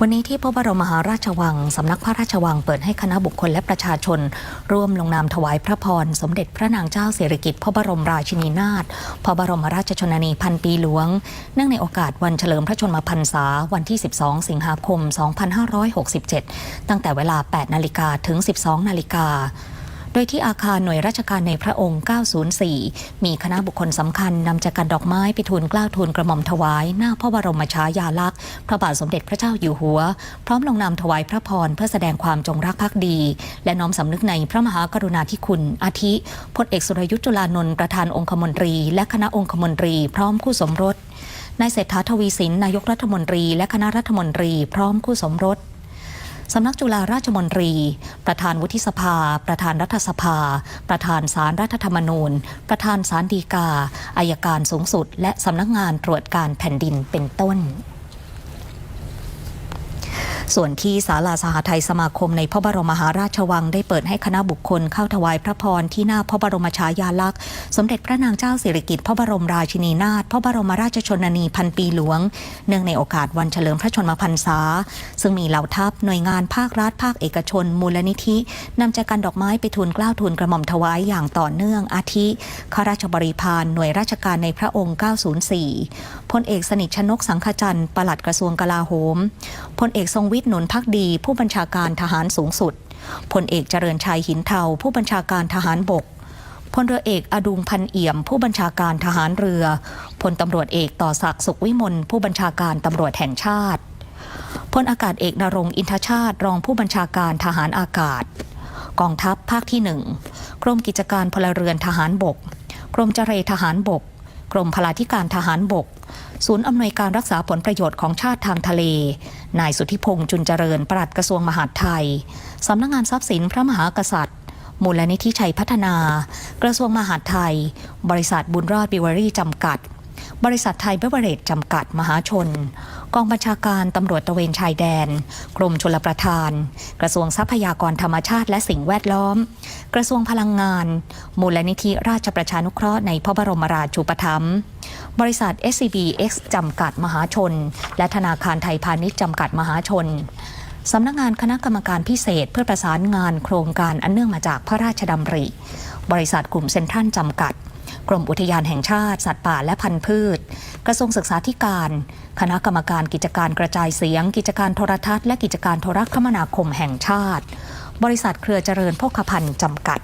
วันนี้ที่พระบรมมหาราชวัง สำนักพระราชวังเปิดให้คณะบุคคลและประชาชน ร่วมลงนามถวายพระพร สมเด็จพระนางเจ้าสิริกิติ์พระบรมราชินีนาถพระบรมราชชนนีพันปีหลวง เนื่องในโอกาสวันเฉลิมพระชนมพรรษาวันที่ 12 สิงหาคม 2567 ตั้งแต่เวลา 8 นาฬิกาถึง 12 นาฬิกา ดยที่อาคารหน่วยราชการในพระองค์ 904 มีคณะบุคคลสำคัญนำจักรดอกไม้ไปทูลกล้าวทูลกระหม่อมถวาย หน้าพระบรมฉายาลักษณ์ พระบาทสมเด็จพระเจ้าอยู่หัว พร้อมลงนามถวายพระพรเพื่อแสดงความจงรักภักดี และน้อมสำนึกในพระมหากรุณาธิคุณ อาทิพลเอกสุรยุทธ์จุลานนท์ประธานองคมนตรี และคณะองคมนตรี พร้อมคู่สมรสนายเศรษฐาทวีสินนายกรัฐมนตรี และคณะรัฐมนตรี พร้อมคู่สมรส สำนักจุฬาราชมนตรี ประธานวุฒิสภา ประธานรัฐสภา ประธานสารรัฐธรรมนูญ ประธานสารดีกาอายการสูงสุด และสำนักงานตรวจการแผ่นดินเป็นต้น ส่วนที่ศาลาสหทัยสมาคมในพระบรมมหาราชวังได้เปิดให้คณะบุคคลเข้าถวายพระพรที่หน้าพระบรมฉายาลักษณ์ สมเด็จพระนางเจ้าสิริกิติ์พระบรมราชินีนาถพระบรมราชชนนีพันปีหลวง เนื่องในโอกาสวันเฉลิมพระชนมพรรษา ซึ่งมีเหล่าทัพหน่วยงานภาครัฐภาคเอกชน มูลนิธินำใจกันดอกไม้ไปทูลเกล้าทูลกระหม่อมถวายอย่างต่อเนื่องอาทิข้าราชบริพารหน่วยราชการในพระองค์ 904พลเอกสนิทชนกสังขจันทร์ปลัดกระทรวงกลาโหมพลเอกทรงวิทย์นนพักดีผู้บัญชาการทหารสูงสุดพลเอกเจริญชัยหินเทาผู้บัญชาการทหารบกพลเรือเอกอดุงพันเอี่ยม ผู้บัญชาการทหารเรือพลตำรวจเอกต่อศักดิ์สุขวิมลผู้บัญชาการตำรวจแห่งชาติพลอากาศเอกนรงอินทชาติ รองผู้บัญชาการทหารอากาศ กองทัพภาคที่หนึ่งกรมกิจการพลเรือนทหารบก กรมเจรทหารบก กรมพลาธิการทหารบก ศูนย์อำนวยการรักษาผลประโยชน์ของชาติทางทะเล นายสุทธิพงษ์จุนเจริญปลัดกระทรวงมหาดไทย สำนักงงานทรัพย์สินพระมหากษัตริย์ มูลนิธิชัยพัฒนา กระทรวงมหาดไทย บริษัทบุญรอดบิวเวอรี่จำกัด บริษัทไทยเบเวอเรจจำกัดมหาชน กองบัญชาการตำรวจตระเวนชายแดน กรมชลประทาน กระทรวงทรัพยากรธรรมชาติและสิ่งแวดล้อม กระทรวงพลังงาน มูลนิธิราชประชานุเคราะห์ในพระบรมราชูปถัมภ์ บริษัท SCBX จำกัดมหาชน และธนาคารไทยพาณิชย์จำกัดมหาชนสำนักงานคณะกรรมการพิเศษเพื่อประสานงานโครงการอันเนื่องมาจากพระราชดำริ บริษัทกลุ่มเซ็นทรัลจำกัด กรมอุทยานแห่งชาติ สัตว์ป่าและพันธุ์พืช กระทรวงศึกษาธิการ คณะกรรมการกิจการกระจายเสียง กิจการโทรทัศน์และกิจการโทรคมนาคมแห่งชาติ บริษัทเครือเจริญโภคภัณฑ์จำกัด